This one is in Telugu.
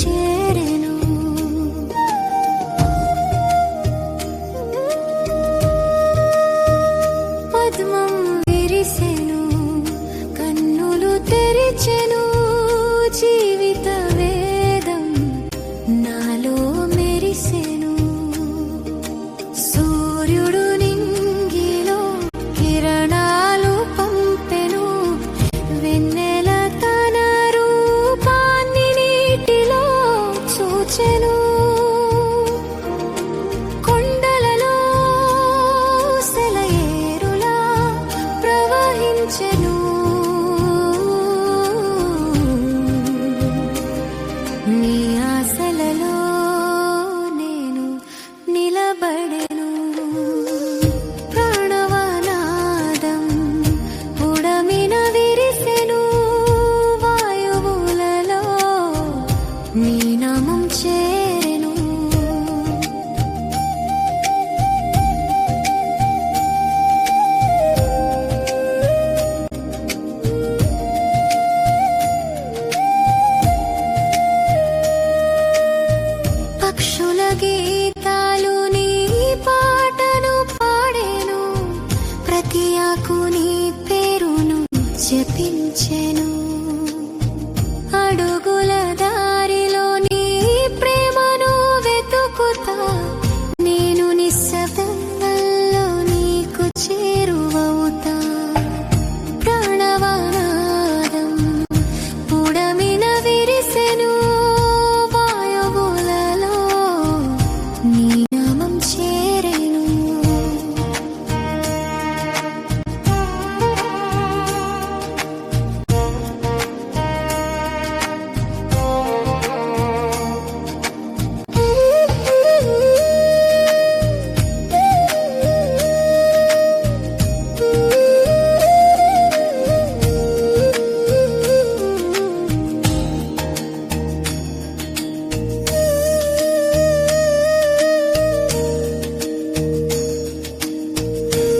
చేరెను. పద్మం విరిసెను కన్నులు తెరిచెను. 路。జపించెను.